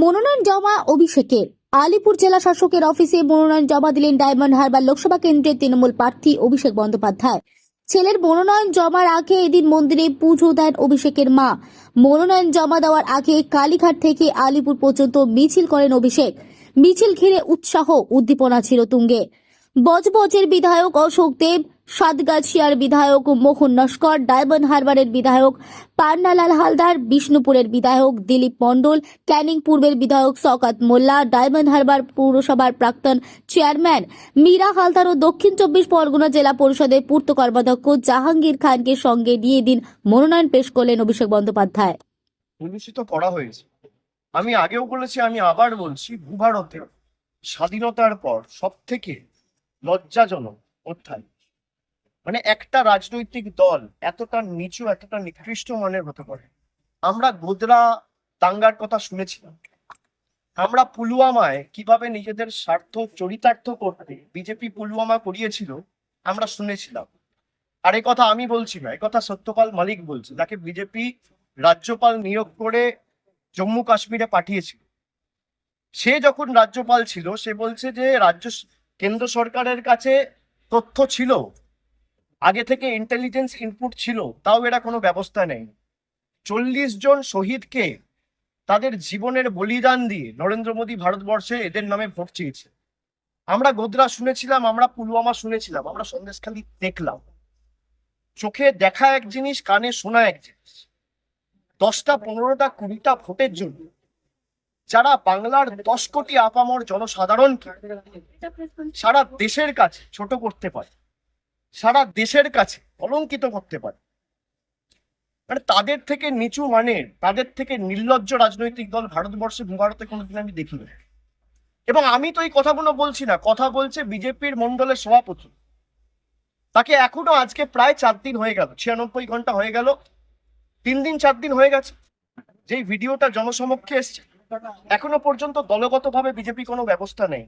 মনোনয়ন জমা অভিষেকের আলিপুর জেলা শাসকের অফিসে মনোনয়ন জমা দিলেন ডায়মন্ড হারবার লোকসভা কেন্দ্রের তৃণমূল প্রার্থী অভিষেক বন্দ্যোপাধ্যায়। ছেলের মনোনয়ন জমার আগে এদিন মন্দিরে পুজো দেন অভিষেকের মা। মনোনয়ন জমা দেওয়ার আগে কালীঘাট থেকে আলিপুর পর্যন্ত মিছিল করেন অভিষেক। মিছিল ঘিরে উৎসাহ, উদ্দীপনা ছিল তুঙ্গে। বজবজের বিধায়ক অশোক দেব সাতগাছিয়ার বিধায়ক মোহন নস্কর, ডায়মন্ড হারবারের বিধায়ক পান্নালাল হালদার, বিষ্ণুপুরের বিধায়ক দিলীপ মণ্ডল, ক্যানিং পূর্বের বিধায়ক শওকাত মোল্লা, ডায়মন্ড হারবার পৌরসভার প্রাক্তন চেয়ারম্যান মীরা হালদার ও দক্ষিণ চব্বিশ পরগনা জেলা পরিষদের পূর্ত কর্মাধ্যক্ষ জাহাঙ্গীর খানকে সঙ্গে নিয়ে দিন মনোনয়ন পেশ করলেন অভিষেক বন্দ্যোপাধ্যায়। করা হয়েছে। আমি আগেও বলেছি, আমি আবার বলছি ভূভারতে স্বাধীনতার পর সব থেকে লজ্জাজনক অধ্যায় মানে একটা রাজনৈতিক দল এতটা নিচু, এতটা নিকৃষ্ট মানের হতে পারে। আমরা গোদরা দাঙ্গার কথা শুনেছিলাম। আমরা পুলওয়ামায় কীভাবে নিজেদের স্বার্থ চরিতার্থ করতে বিজেপি পুলওয়ামা করিয়েছিল, আমরা শুনেছিলাম। আর এই কথা আমি বলছি না এই কথা সত্যপাল মালিক বলছে, যাকে বিজেপি রাজ্যপাল নিয়োগ করে জম্মু কাশ্মীরে পাঠিয়েছিল। সে যখন রাজ্যপাল ছিল, সে বলছে যে রাজ্য কেন্দ্র সরকারের কাছে তথ্য ছিল আগে থেকে ইন্টেলিজেন্স ইনপুট ছিল, তাও এরা কোনো ব্যবস্থা নেই। চল্লিশ জন শহীদকে তাদের জীবনের বলিদান দিয়ে নরেন্দ্র মোদী ভারতবর্ষে এদের নামে ভোট চেয়েছে। আমরা গোদরা শুনেছিলাম, আমরা পুলওয়ামা শুনেছিলাম, আমরা সন্দেশখালি দেখলাম। চোখে দেখা এক জিনিস, কানে শোনা এক জিনিস। দশটা, পনেরোটা, কুড়িটা ভোটের জন্য যারা বাংলার দশ কোটি আপামর জনসাধারণকে সারা দেশের কাছে ছোট করতে পারে সারা দেশের কাছে কলঙ্কিত করতে পারে। মানে তাদের থেকে নিচু মানের তাদের থেকে নির্লজ্জ রাজনৈতিক দল ভারতবর্ষে ভারতে কোনোদিন আমি দেখিনি। এবং আমি তো এই কথাগুলো বলছি না, কথা বলছে বিজেপির মন্ডলের সভাপতি। তাকে এখনও আজকে প্রায় চার দিন হয়ে গেল, ছিয়ানব্বই ঘণ্টা হয়ে গেল, তিন দিন চার দিন হয়ে গেছে। যেই ভিডিওটা জনসমক্ষে এসছে, এখনও পর্যন্ত দলগতভাবে বিজেপি কোনো ব্যবস্থা নেই।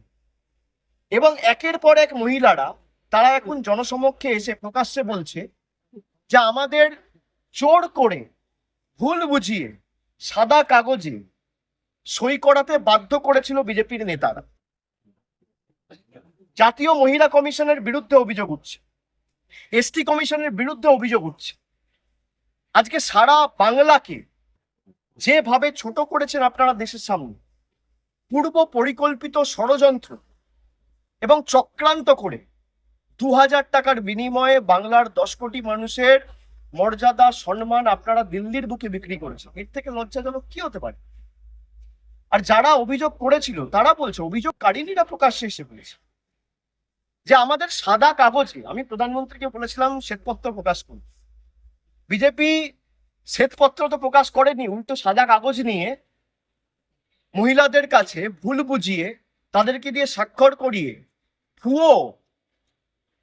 এবং একের পর এক মহিলারা তারা এখন জনসমক্ষে এসে প্রকাশ্যে বলছে যে আমাদের চোর করে ভুল বুঝিয়ে সাদা কাগজে সই করাতে বাধ্য করেছিল বিজেপির নেতারা। জাতীয় মহিলা কমিশনের বিরুদ্ধে অভিযোগ উঠছে। এসটি কমিশনের বিরুদ্ধে অভিযোগ উঠছে। আজকে সারা বাংলাকে যেভাবে ছোট করেছেন আপনারা দেশের সামনে পূর্ব পরিকল্পিত ষড়যন্ত্র এবং চক্রান্ত করে দু হাজার টাকার বিনিময়ে বাংলার দশ কোটি মানুষের মর্যাদা, সম্মান আপনারা দিল্লির বুকে বিক্রি করেছেন। এর থেকে লজ্জাজনক কি হতে পারে? আর যারা অভিযোগ করেছিল, তারা বলছে অভিযোগকারিনীরা প্রকাশ্যে এসে বলেছে যে আমাদের সাদা কাগজে, আমি প্রধানমন্ত্রীকে বলেছিলাম, শ্বেতপত্র প্রকাশ করুন। বিজেপি শ্বেতপত্র তো প্রকাশ করেনি, উল্টো সাদা কাগজ নিয়ে মহিলাদের কাছে ভুল বুঝিয়ে, তাদেরকে দিয়ে স্বাক্ষর করিয়ে, ভুয়ো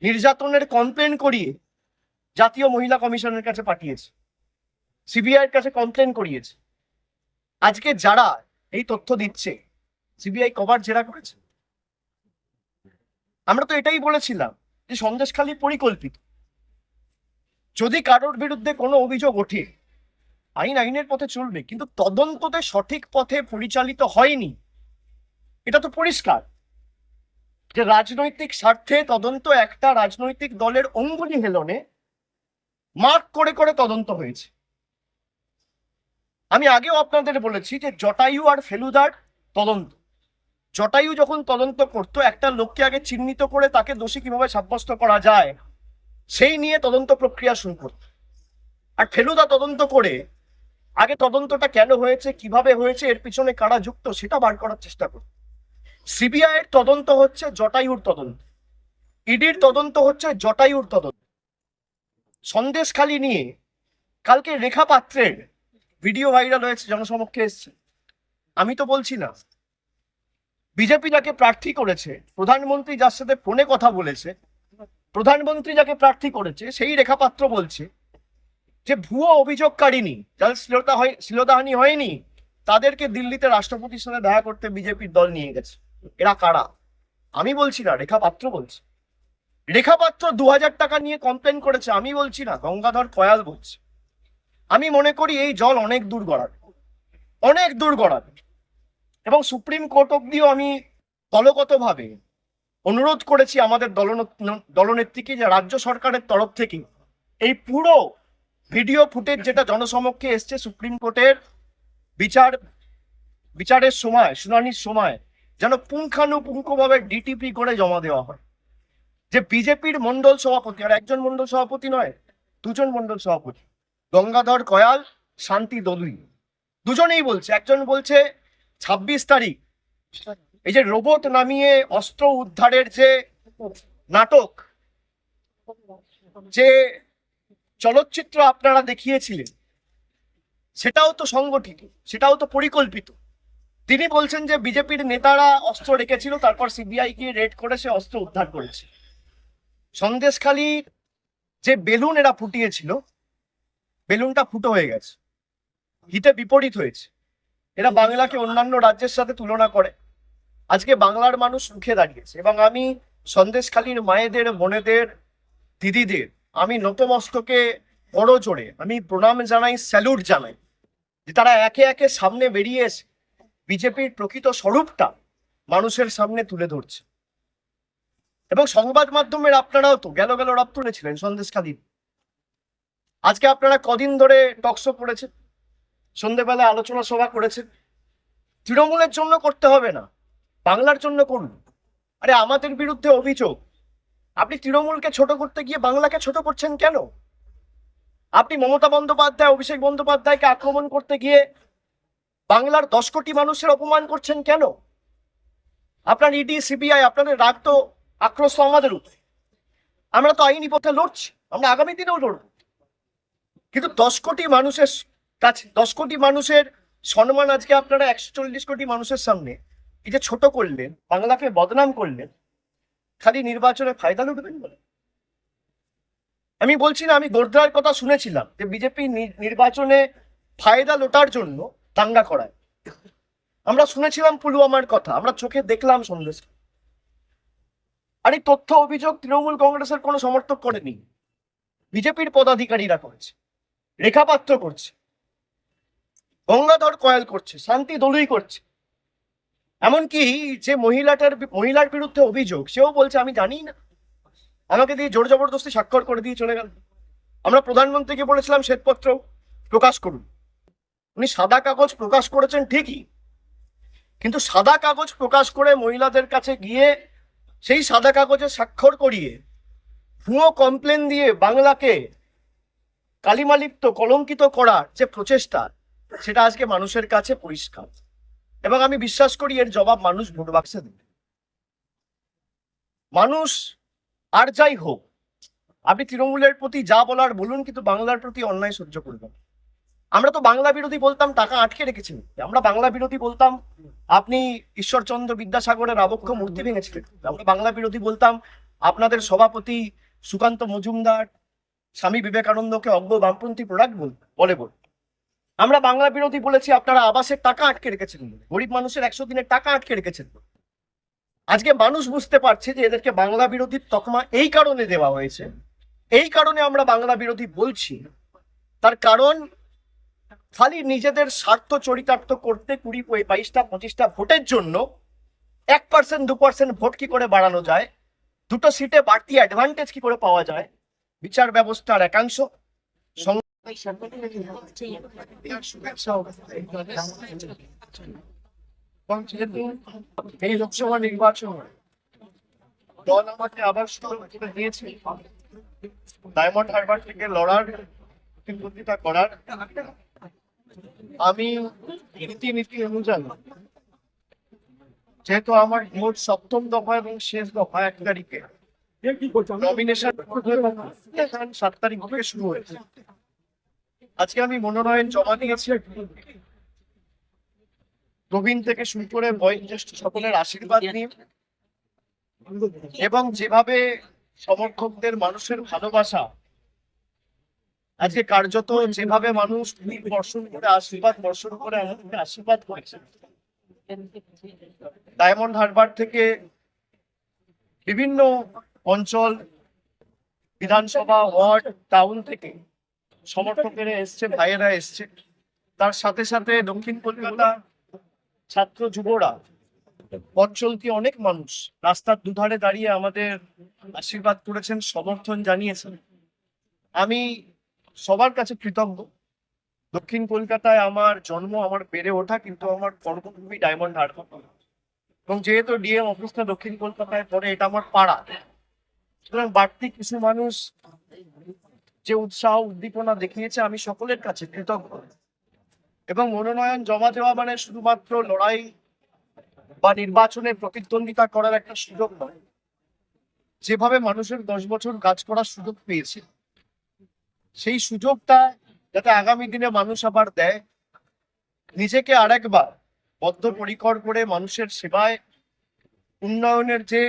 নির্যাতনের কমপ্লেন করিয়ে জাতীয় মহিলা কমিশনের কাছে পাঠিয়েছে। সিবিআই এর কাছে কমপ্লেন করিয়েছে। আজকে যারা এই তথ্য দিচ্ছে সিবিআই কবার জেরা করেছে। আমরা তো এটাই বলেছিলাম যে সন্দেশখালী পরিকল্পিত। যদি কারোর বিরুদ্ধে কোনো অভিযোগ ওঠে, আইন আইনের পথে চলবে, কিন্তু তদন্ততে সঠিক পথে পরিচালিত হয়নি, এটা তো পরিষ্কার। যে রাজনৈতিক স্বার্থে তদন্ত একটা রাজনৈতিক দলের অঙ্গুলি হেলনে মার্ক করে করে তদন্ত হয়েছে। আমি আগেও আপনাদের বলেছি যে জটায়ু আর ফেলুদার তদন্ত। জটায়ু যখন তদন্ত করতো, একটা লোককে আগে চিহ্নিত করে তাকে দোষী কীভাবে সাব্যস্ত করা যায়, সেই নিয়ে তদন্ত প্রক্রিয়া শুরু করত। আর ফেলুদা তদন্ত করে আগে তদন্তটা কেন হয়েছে, কীভাবে হয়েছে, এর পিছনে কারা যুক্ত, সেটা বার করার চেষ্টা করত। সিবিআই এর তদন্ত হচ্ছে জটায়ুর তদন্ত। ইডির তদন্ত হচ্ছে জটায়ুর তদন্ত। সন্দেশখালি নিয়ে কালকে রেখা পাত্রের ভিডিও ভাইরাল হয়েছে, জনসমক্ষে এসছে। আমি তো বলছি না। বিজেপি যাকে প্রার্থী করেছে, প্রধানমন্ত্রী যার সাথে ফোনে কথা বলেছে, প্রধানমন্ত্রী যাকে প্রার্থী করেছে, সেই রেখাপাত্র বলছে যে ভুয়ো অভিযোগকারিনী যাদের শ্লীলতা হয় শ্লীলতাহানি হয়নি, তাদেরকে দিল্লিতে রাষ্ট্রপতির সাথে দেখা করতে বিজেপির দল নিয়ে গেছে। এরা কারা? আমি বলছি না রেখাপাত্র বলছে। রেখাপাত্র দু হাজার টাকা নিয়ে কমপ্লেন করেছে, আমি বলছি না, গঙ্গাধর কয়াল বলছে। আমি মনে করি এই জল অনেক দূর গড়াবে, অনেক দূর গড়াবে। এবং সুপ্রিম কোর্ট অব্দিও আমি দলগতভাবে অনুরোধ করেছি আমাদের দলন- দলনেত্রীকে যে রাজ্য সরকারের তরফ থেকে এই পুরো ভিডিও ফুটেজ যেটা জনসমক্ষে এসছে সুপ্রিম কোর্টের বিচার, বিচারের সময়, শুনানির সময় যেন পুঙ্খানুপুঙ্খভাবে ডিটিপি করে জমা দেওয়া হয়। যে বিজেপির মন্ডল সভাপতি, আর একজন মন্ডল সভাপতি নয়, দুজন মন্ডল সভাপতি। গঙ্গাধর কয়াল, শান্তি দলুই দুজনেই বলছে, একজন বলছে, ছাব্বিশ তারিখ। এই যে রোবট নামিয়ে অস্ত্র উদ্ধারের যে নাটক, যে চলচ্চিত্র আপনারা দেখিয়েছিলেন, সেটাও তো সংগঠিত, সেটাও তো পরিকল্পিত। তিনি বলছেন যে বিজেপির নেতারা অস্ত্র রেখেছিল, তারপর সিবিআই গিয়ে রেড করে সে অস্ত্র উদ্ধার করেছে। সন্দেশখালী যে বেলুন এরা ফুটিয়েছিল, বেলুনটা ফুটো হয়ে গেছে। হিতে বিপরীত হয়েছে। এরা বাংলাকে অন্যান্য রাজ্যের সাথে তুলনা করে। আজকে বাংলার মানুষ মুখে দাঁড়িয়েছে এবং আমি সন্দেশখালীর মায়েদের, বোনেদের, দিদিদের, আমি নতমস্তকে বড় জোরে, আমি প্রণাম জানাই, স্যালুট জানাই যে তারা একে একে সামনে বেরিয়ে এসে বিজেপির প্রকৃত স্বরূপটা মানুষের সামনে তুলে ধরছে। এবং সংবাদ মাধ্যমের আপনারাও তো গেল গেল রাত তুলেছিলেন সন্দেশখালী আজকে আপনারা কদিন ধরে টকশো করেছেন, সন্ধেবেলায় আলোচনা সভা করেছেন। তৃণমূলের জন্য করতে হবে না, বাংলার জন্য করুন। আরে আমাদের বিরুদ্ধে অভিযোগ, আপনি তৃণমূলকে ছোট করতে গিয়ে বাংলাকে ছোট করছেন কেন? আপনি মমতা বন্দ্যোপাধ্যায়, অভিষেক বন্দ্যোপাধ্যায়কে আক্রমণ করতে গিয়ে বাংলার দশ কোটি মানুষের অপমান করছেন কেন? আপনার ইডি সিবিআই আপনাদের রাগ তো আক্রোশ তো আমাদের উপরে। আমরা তো আইনি পথে লড়ছি, আমরা আগামী দিনেও লড়ব। কিন্তু দশ কোটি মানুষের কাছে, দশ কোটি মানুষের সম্মান আজকে আপনারা একশো চল্লিশ কোটি মানুষের সামনে। এই যে ছোট করলেন, বাংলাকে বদনাম করলেন, খালি নির্বাচনে ফায়দা লুটবেন বলে। আমি বলছি না, আমি গোর্ধার কথা শুনেছিলাম যে বিজেপি নির্বাচনে ফায়দা লোটার জন্য দাঙ্গা করায়। আমরা শুনেছিলাম পুলওয়ামার কথা, আমরা চোখে দেখলাম সন্দেশ। আর এই তথ্য, অভিযোগ তৃণমূল কংগ্রেসের কোনো সমর্থক করেনি। বিজেপির পদাধিকারীরা করেছে, রেখাপাত্র করছে, গঙ্গাধর কয়াল করছে, শান্তি দলুই করছে। এমনকি যে মহিলাটার, মহিলার বিরুদ্ধে অভিযোগ, সেও বলছে, আমি জানি না। আমাকে দিয়ে জোর জবরদস্তি স্বাক্ষর করে দিয়ে চলে গেল। আমরা প্রধানমন্ত্রীকে বলেছিলাম, শ্বেতপত্র প্রকাশ করুন। উনি সাদা কাগজ প্রকাশ করেছেন ঠিকই। কিন্তু সাদা কাগজ প্রকাশ করে মহিলাদের কাছে গিয়ে সেই সাদা কাগজে স্বাক্ষর করিয়ে ভুয়ো কমপ্লেন দিয়ে বাংলাকে কালিমালিপ্ত, কলঙ্কিত করার যে প্রচেষ্টা, সেটা আজকে মানুষের কাছে পরিষ্কার। এবং আমি বিশ্বাস করি এর জবাব মানুষ ভোট বাক্সে দেবে। মানুষ আর যাই হোক, আপনি তৃণমূলের প্রতি যা বলার বলুন, কিন্তু বাংলার প্রতি অন্যায় সহ্য করবেন আমরা তো বাংলা বিরোধী বলতাম, টাকা আটকে রেখেছেন। আমরা বাংলা বিরোধী বলতাম, আপনি ঈশ্বরচন্দ্র বিদ্যাসাগরের আবক্ষ মূর্তি ভেঙেছিলেন। আমরা বাংলা বিরোধী বলতাম, আপনাদের সভাপতি সুকান্ত মজুমদার, স্বামী বিবেকানন্দকে অজ্ঞ বামপন্থী প্রোডাক্ট বল, বলে বল। আমরা বাংলা বিরোধী বলেছি, আপনারা আবাসের টাকা আটকে রেখেছেন গরিব মানুষের একশো দিনের টাকা আটকে রেখেছেন আজকে মানুষ বুঝতে পারছে যে এদেরকে বাংলা বিরোধীর তকমা এই কারণে দেওয়া হয়েছে। এই কারণে আমরা বাংলা বিরোধী বলছি। তার কারণ খালি নিজেদের স্বার্থ চরিতার্থ করতে কুড়ি বাইশটা, পঁচিশটা ভোটের জন্য এক পার্সেন্ট দু পার্সেন্ট ভোট কি করে বাড়ানো যায়? দুটো সিটে বাড়তি অ্যাডভান্টেজ কি করে পাওয়া যায়? বিচার ব্যবস্থার একাংশ। এই লোকসভা নির্বাচন। দল আমাকে আবার দিয়েছে। ডায়মন্ড হারবার থেকে লড়ার প্রতিদ্বন্দ্বিতা করার। আমি রীতিনীতি অনুযায়ী, যেহেতু আমার ভোট সপ্তম দফা এবং শেষ দফা এক তারিখে সাত তারিখ থেকে শুরু হয়েছে। আজকে আমি মনোনয়ন জমা দিয়েছি। প্রবীণ থেকে শুরু করে বয়োজ্যেষ্ঠ সকলের আশীর্বাদ নিয়ে এবং যেভাবে সমর্থকদের মানুষের ভালোবাসা আজকে কার্যত যেভাবে মানুষ বর্ষণ করে, আশীর্বাদ বর্ষণ করে আমাদেরকে আশীর্বাদ করেছে। ডায়মন্ড হারবার থেকে বিভিন্ন অঞ্চল, বিধানসভা, ওয়ার্ড, টাউন থেকে সমর্থকেরা এসছে, ভাইয়েরা এসছে। তার সাথে সাথে দক্ষিণ কলকাতা ছাত্র যুবরা চলতি অনেক মানুষ রাস্তার দুধারে দাঁড়িয়ে আমাদের আশীর্বাদ করেছেন, সমর্থন জানিয়েছেন। আমি সবার কাছে কৃতজ্ঞ। দক্ষিণ কলকাতায় আমার জন্ম, আমার বেড়ে ওঠা কিন্তু আমার কর্মভূমি ডায়মন্ড হারবার। এবং যেহেতু ডিএম অফিসটা দক্ষিণ কলকাতায় পড়ে, এটা আমার পাড়া। সুতরাং বাড়তি কিছু মানুষ যে উৎসাহ, উদ্দীপনা দেখিয়েছে, আমি সকলের কাছে কৃতজ্ঞ। এবং মনোনয়ন জমা দেওয়া মানে শুধুমাত্র লড়াই বা নির্বাচনে প্রতিদ্বন্দ্বিতা করার একটা সুযোগ নয়। যেভাবে মানুষের দশ বছর কাজ করার সুযোগ পেয়েছে। সেই সুযোগটা যাতে আগামী দিনে মানুষ আবার দেয়, নিজেকে আরেকবার বদ্ধপরিকর করে মানুষের সেবায় উন্নয়নের যে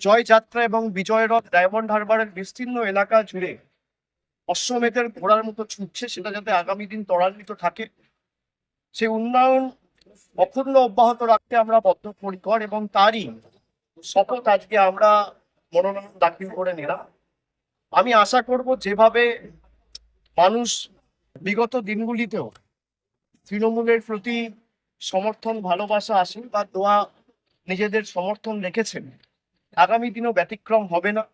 জয়যাত্রা এবং বিজয় রথ ডায়মন্ড হারবারের বিস্তীর্ণ এলাকা জুড়ে অশ্বমেধের ঘোড়ার মতো ছুটছে, সেটা যাতে আগামী দিন ত্বরান্বিত থাকে। সেই উন্নয়ন অক্ষুণ্ণ অব্যাহত রাখতে আমরা বদ্ধপরিকর এবং তারই শপথ আজকে আমরা মনোনয়ন দাখিল করে নিলাম। আমি আশা করব যেভাবে মানুষ বিগত দিনগুলিতেও তৃণমূলের প্রতি সমর্থন, ভালোবাসা, আশীর্বাদ, দোয়া নিজেদের সমর্থন রেখেছেন, আগামী দিনও ব্যতিক্রম হবে না।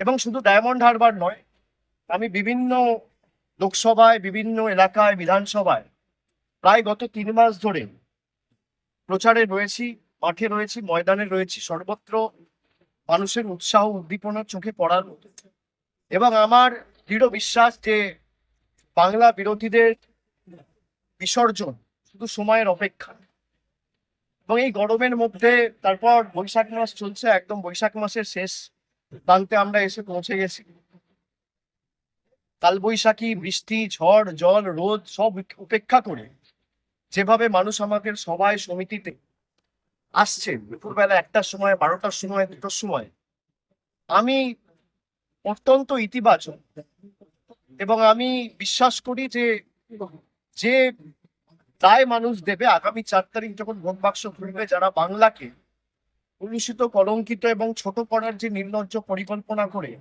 এবং শুধু ডায়মন্ড হারবার নয়, আমি বিভিন্ন লোকসভায়, বিভিন্ন এলাকায়, বিধানসভায় প্রায় গত তিন মাস ধরে প্রচারে রয়েছি, মাঠে রয়েছি, ময়দানে রয়েছি, সর্বত্র মানুষের উৎসাহ, উদ্দীপনা চোখে পড়ার মতো। এবং আমার দৃঢ় বিশ্বাস যে বাংলা বিরোধীদের বিসর্জন শুধু সময়ের অপেক্ষা। এবং এই গরমের মধ্যে তারপর বৈশাখ মাস চলছে, একদম বৈশাখ মাসের শেষ প্রান্তে আমরা এসে পৌঁছে গেছি। কালবৈশাখী, বৃষ্টি, ঝড়, জল, রোদ সব উপেক্ষা করে যেভাবে মানুষ আমাদের সভায় সমিতিতে আসছে, দুপুরবেলা একটার সময়, বারোটার সময়, দুটোর সময়, আমি অত্যন্ত ইতিবাচক। এবং আমি বিশ্বাস করি যে যে দায় মানুষ দেবে আগামী চার তারিখ যখন ভোট বাক্স খুলবে যারা বাংলাকে কলুষিত কলঙ্কিত এবং ছোট করার যে নির্লজ্জ পরিকল্পনা করে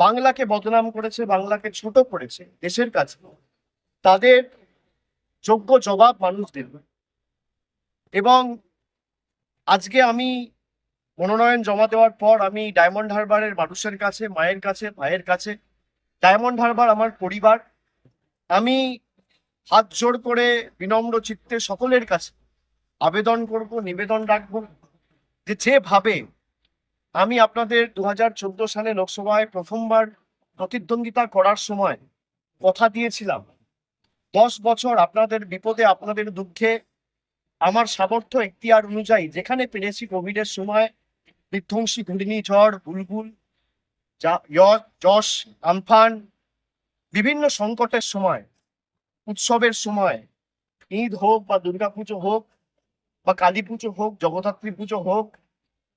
বাংলাকে বদনাম করেছে, বাংলাকে ছোট করেছে দেশের কাছে, তাদের যোগ্য জবাব মানুষ দেবে। এবং আজকে আমি মনোনয়ন জমা দেওয়ার পর আমি ডায়মন্ড হারবারের মানুষের কাছে, মায়ের কাছে, ভাইয়ের কাছে ডায়মন্ড হারবার আমার পরিবার, আমি হাত জোর করে বিনম্র চিত্তে সকলের কাছে আবেদন করব, নিবেদন রাখব যে যেভাবে আমি আপনাদের দু হাজার চোদ্দ সালে লোকসভায় প্রথমবার প্রতিদ্বন্দ্বিতা করার সময় কথা দিয়েছিলাম। দশ বছর আপনাদের বিপদে, আপনাদের দুঃখে আমার সামর্থ্য এখতিয়ার অনুযায়ী যেখানে পেরেছি কোভিডের সময় বিধ্বংসী ঘূর্ণিঝড়, বুলবুল যশ আমফান, বিভিন্ন সংকটের সময়, উৎসবের সময়, ঈদ হোক বা দুর্গাপুজো হোক বা কালী পুজো হোক, জগদ্ধাত্রী পুজো হোক,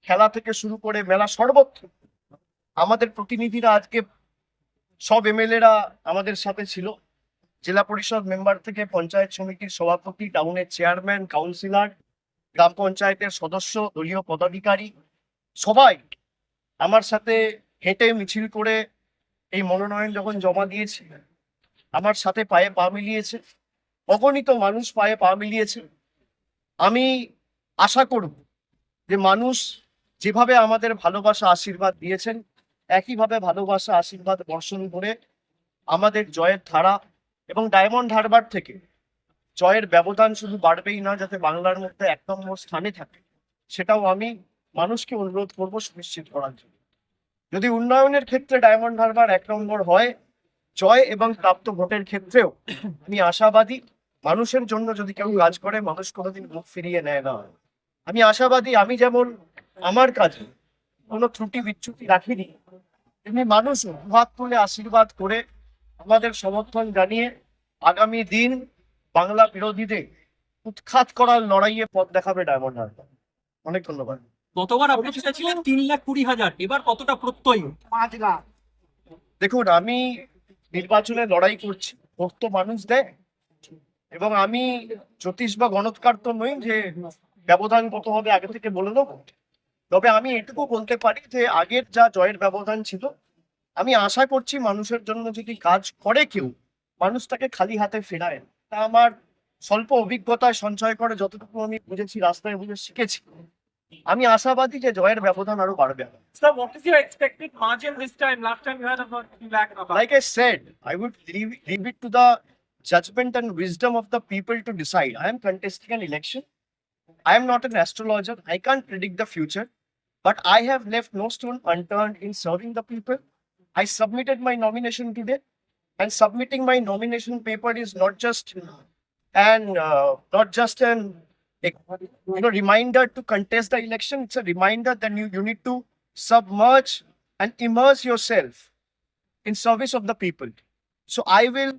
খেলা থেকে শুরু করে মেলা সর্বত্র আমাদের প্রতিনিধিরা আজকে সব এমএলএরা আমাদের সাথে ছিল। জেলা পরিষদ মেম্বার থেকে পঞ্চায়েত সমিতির সভাপতি, টাউনের চেয়ারম্যান, কাউন্সিলর, গ্রাম পঞ্চায়েতের সদস্য, দলীয় পদাধিকারী সবাই আমার সাথে হেঁটে মিছিল করে এই মনোনয়ন যখন জমা দিয়েছে, আমার সাথে পায়ে পা মিলিয়েছে, অগণিত মানুষ পায়ে পা মিলিয়েছে। আমি আশা করব যে মানুষ যেভাবে আমাদের ভালোবাসা আশীর্বাদ দিয়েছেন, একইভাবে ভালোবাসা আশীর্বাদ বর্ষণ করে আমাদের জয়ের ধারা এবং ডায়মন্ড হারবার থেকে জয়ের ব্যবধান শুধু বাড়বেই না, যাতে বাংলার মধ্যে এক নম্বর স্থানে থাকে, সেটাও আমি মানুষকে অনুরোধ করব সুনিশ্চিত করার জন্য। যদি উন্নয়নের ক্ষেত্রে ডায়মন্ড হারবার এক নম্বর হয়, জয় এবং প্রাপ্ত ভোটের ক্ষেত্রেও আমি আশাবাদী, মানুষের জন্য যদি কেউ কাজ করে, মানুষ কোনোদিন মুখ ফিরিয়ে নেয় না। আমি আশাবাদী, আমি যেমন আমার কাজে কোনো ত্রুটি বিচ্যুতি রাখিনি, তেমনি মানুষও হাত তুলে আশীর্বাদ করে আমাদের সমর্থন জানিয়ে আগামী দিন বাংলা বিরোধীদের উৎখাত করার লড়াইয়ে পথ দেখাবে ডায়মন্ড হারবার। অনেক ধন্যবাদ। গতবার আপনি ছিলেন তিন লাখ কুড়ি হাজার এবার কতটা প্রত্যয়? দেখুন আমি নির্বাচনে লড়াই করছি ভোট তো মানুষ দেয় এবং আমি জ্যোতিষ বা গণৎকার তো নই যে ব্যবধান কত হবে আগে থেকে বলে দেবো। তবে আমি এটুকু বলতে পারি যে আগের যা জয়ের ব্যবধান ছিল আমি আশা করছি মানুষের জন্য যদি কাজ করে কেউ মানুষ তাকে খালি হাতে ফেরায় তা আমার স্বল্প অভিজ্ঞতায় সঞ্চয় করে যতটুকু আমি বুঝেছি রাস্তায় বুঝে শিখেছি। আমি আশাবাদী যে জয়ের ব্যবধান আরো বাড়বে Sir, what is your expected margin this time? Last time you had about 2 lakh and above. like I said, I would leave, leave it to the judgment and wisdom of the people to decide. I am contesting an election. I am not an astrologer. I can't predict the future. But I have left no stone unturned in serving the people. I submitted my nomination today. And submitting my nomination paper is not just an uh, not just an you know reminder to contest the election. It's a reminder that you, you need to submerge and immerse yourself in service of the people. So I will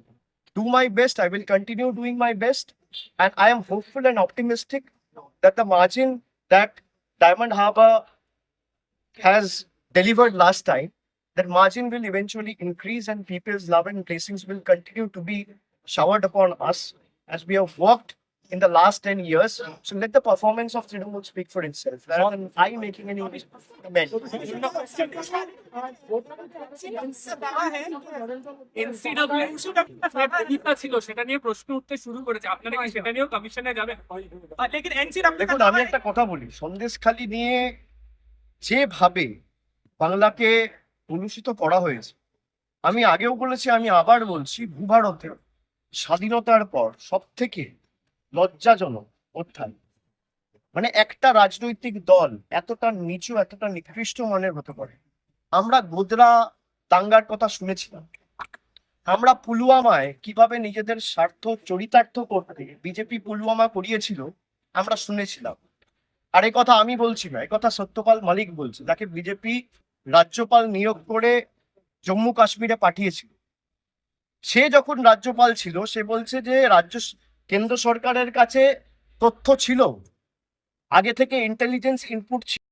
do my best. I will continue doing my best. And I am hopeful and optimistic that the margin that Diamond Harbour has delivered last time, that margin will eventually increase and people's love and blessings will continue to be showered upon us as we have worked in the last 10 years. So let the performance of Trinamool speak for itself. Rather than I making any comment. দেখুন আমি একটা কথা বলি সন্দেশখালি নিয়ে যেভাবে বাংলাকে কলুষিত করা হয়েছে আমি আগেও বলেছি আমি আবার বলছি ভূভারতে স্বাধীনতার পর সব থেকে লজ্জাজনক, অধ্যায়। মানে একটা রাজনৈতিক দল এতটা নিচু, এতটা নিকৃষ্ট মানের হতে পারে। আমরা গোদরা দাঙ্গার কথা শুনেছিলাম। আমরা পুলওয়ামায় কীভাবে নিজেদের স্বার্থ চরিতার্থ করতে বিজেপি পুলওয়ামা করিয়েছিল, আমরা শুনেছিলাম। আর এই কথা আমি বলছি না কথা সত্যপাল মালিক বলছে তাকে বিজেপি রাজ্যপাল নিয়োগ করে জম্মু কাশ্মীরে পাঠিয়েছিল। সে যখন রাজ্যপাল ছিল, সে বলছে যে রাজ্য কেন্দ্র সরকারের কাছে তথ্য ছিল। আগে থেকে ইন্টেলিজেন্স ইনপুট ছিল।